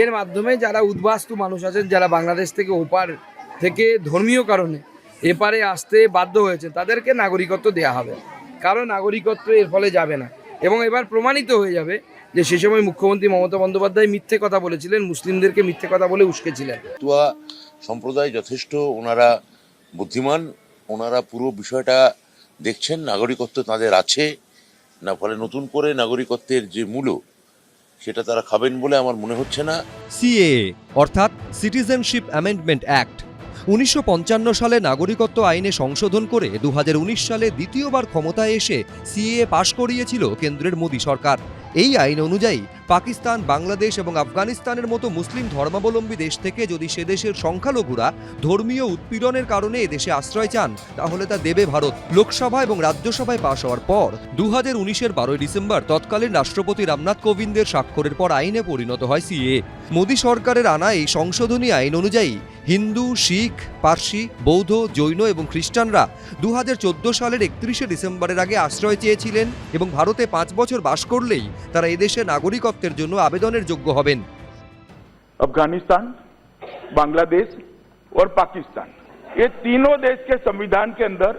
এর মাধ্যমে যারা উদ্বাস্তু মানুষ আছেন, যারা বাংলাদেশ থেকে ওপার থেকে ধর্মীয় কারণে এপারে আসতে বাধ্য হয়েছে, তাদেরকে নাগরিকত্ব দেওয়া হবে। কারও নাগরিকত্ব এর ফলে যাবে না। এবং এবার প্রমাণিত হয়ে যাবে যে সে সময় মুখ্যমন্ত্রী মমতা বন্দ্যোপাধ্যায় মিথ্যে কথা বলেছিলেন, মুসলিমদেরকে মিথ্যে কথা বলে উস্কেছিলেন। তুয়া সম্প্রদায় যথেষ্ট ওনারা বুদ্ধিমান, ওনারা পুরো বিষয়টা দেখছেন, নাগরিকত্ব তাদের আছে, না ফলে নতুন করে নাগরিকত্বের যে মূল্য সেটা তারা খাবেন বলে আমার মনে হচ্ছে না। সিএ অর্থাৎ সিটিজেনশিপ অ্যামেন্ডমেন্ট অ্যাক্ট, উনিশশো পঞ্চান্ন সালে নাগরিকত্ব আইনে সংশোধন করে দু হাজার উনিশ সালে দ্বিতীয়বার ক্ষমতায় এসে সিএ পাশ করিয়েছিল কেন্দ্রের মোদী সরকার। এই আইন অনুযায়ী পাকিস্তান, বাংলাদেশ এবং আফগানিস্তানের মতো মুসলিম ধর্মাবলম্বী দেশ থেকে যদি সে দেশের সংখ্যালঘুরা ধর্মীয় উৎপীড়নের কারণে এদেশে আশ্রয় চান, তাহলে তা দেবে ভারত। লোকসভা এবং রাজ্যসভায় পাশ হওয়ার পর দু হাজার উনিশের বারোই ডিসেম্বর তৎকালীন রাষ্ট্রপতি রামনাথ কোবিন্দের স্বাক্ষরের পর আইনে পরিণত হয় সিএ। মোদী সরকারের আনা এই সংশোধনী আইন অনুযায়ী হিন্দু শিখ পার্সি বৌদ্ধ জৈন এবং খ্রিস্টানরা দু সালের একত্রিশে ডিসেম্বরের আগে আশ্রয় চেয়েছিলেন এবং ভারতে পাঁচ বছর বাস করলেই তারা এদেশে নাগরিকত্বের জন্য আবেদনের যোগ্য হবেন अफगानिस्तान बांग्लादेश और पाकिस्तान ये तीनों देश के संविधान के अंदर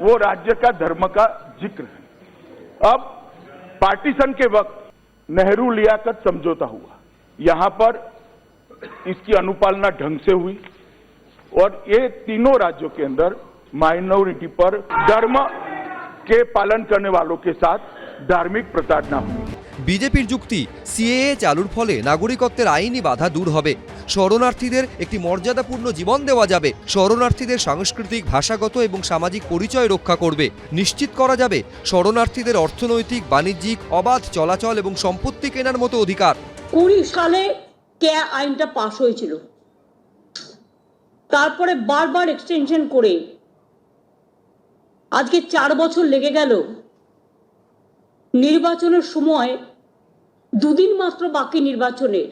वो राज्य का धर्म का जिक्र है अब पार्टीशन के वक्त नेहरू लियाकत समझौता हुआ यहां पर इसकी अनुपालना ढंग से हुई और ये तीनों राज्यों के अंदर माइनॉरिटी पर धर्म के पालन करने वालों के साथ धार्मिक प्रताड़ना हुई বিজেপির যুক্তি সিএএ চালুর ফলে নাগরিকত্বের আইনি বাধা দূর হবে শরণার্থীদের একটি মর্যাদাপূর্ণ জীবন দেওয়া যাবে শরণার্থীদের সাংস্কৃতিক ভাষাগত এবং সামাজিক পরিচয় রক্ষা করবে নিশ্চিত করা যাবে শরণার্থীদের অর্থনৈতিক বাণিজ্যিক অবাধ চলাচল এবং সম্পত্তি কেনার মতো অধিকার কুড়ি সালে কে আইনটা পাশ হয়েছিল। তারপরে বারবার এক্সটেনশন করে আজকে চার বছর লেগে গেল। নির্বাচনের সময় দুদিন মাত্র বাকি নির্বাচনের,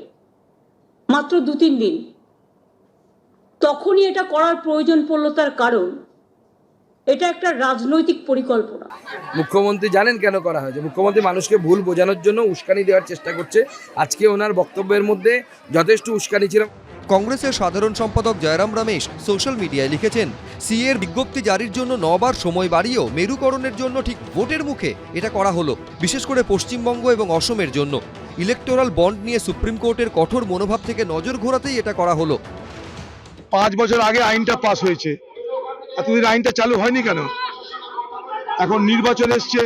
মাত্র দু তিন দিন। তখনই এটা করার প্রয়োজন পড়ল তার কারণ। এটা একটা রাজনৈতিক পরিকল্পনা। মুখ্যমন্ত্রী জানেন কেন করা হয়েছে? মুখ্যমন্ত্রী মানুষকে ভুল বোঝানোর জন্য উস্কানি দেওয়ার চেষ্টা করছে। আজকে ওনার বক্তব্যের মধ্যে যথেষ্ট উস্কানি ছিল। কংগ্রেসের সাধারণ সম্পাদক জয়রাম রমেশ সোশ্যাল মিডিয়ায় লিখেছেন সিএর বিজ্ঞপ্তি জারির জন্য নবার সময় বাড়িয়েও মেরুকরণের জন্য ঠিক ভোটের মুখে এটা করা হলো বিশেষ করে পশ্চিমবঙ্গ এবং অসমের জন্য। ইলেকটোরাল বন্ড নিয়ে সুপ্রিম কোর্টের কঠোর মনোভাব থেকে নজর ঘোরাতেই এটা করা হলো। পাঁচ বছর আগে আইনটা পাস হয়েছে। এতদিন আইনটা চালু হয়নি কেন? এখন নির্বাচন এসছে,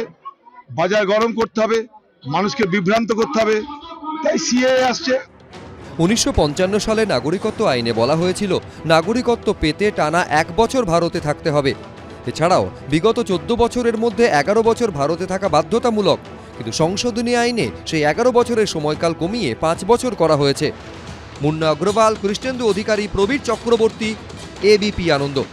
বাজার গরম করতে হবে, মানুষকে বিভ্রান্ত করতে হবে, তাই সিএ আসছে। উনিশশো পঞ্চান্ন সালে নাগরিকত্ব আইনে বলা হয়েছিল, নাগরিকত্ব পেতে টানা এক বছর ভারতে থাকতে হবে। এছাড়াও, বিগত চোদ্দ বছরের মধ্যে এগারো বছর ভারতে থাকা বাধ্যতামূলক, কিন্তু সংশোধনী আইনে সেই এগারো বছরের সময়কাল কমিয়ে পাঁচ বছর করা হয়েছে। মুন্না অগ্রওয়াল, কৃষ্ণেন্দু অধিকারী, প্রবীর চক্রবর্তী এবিপি আনন্দ।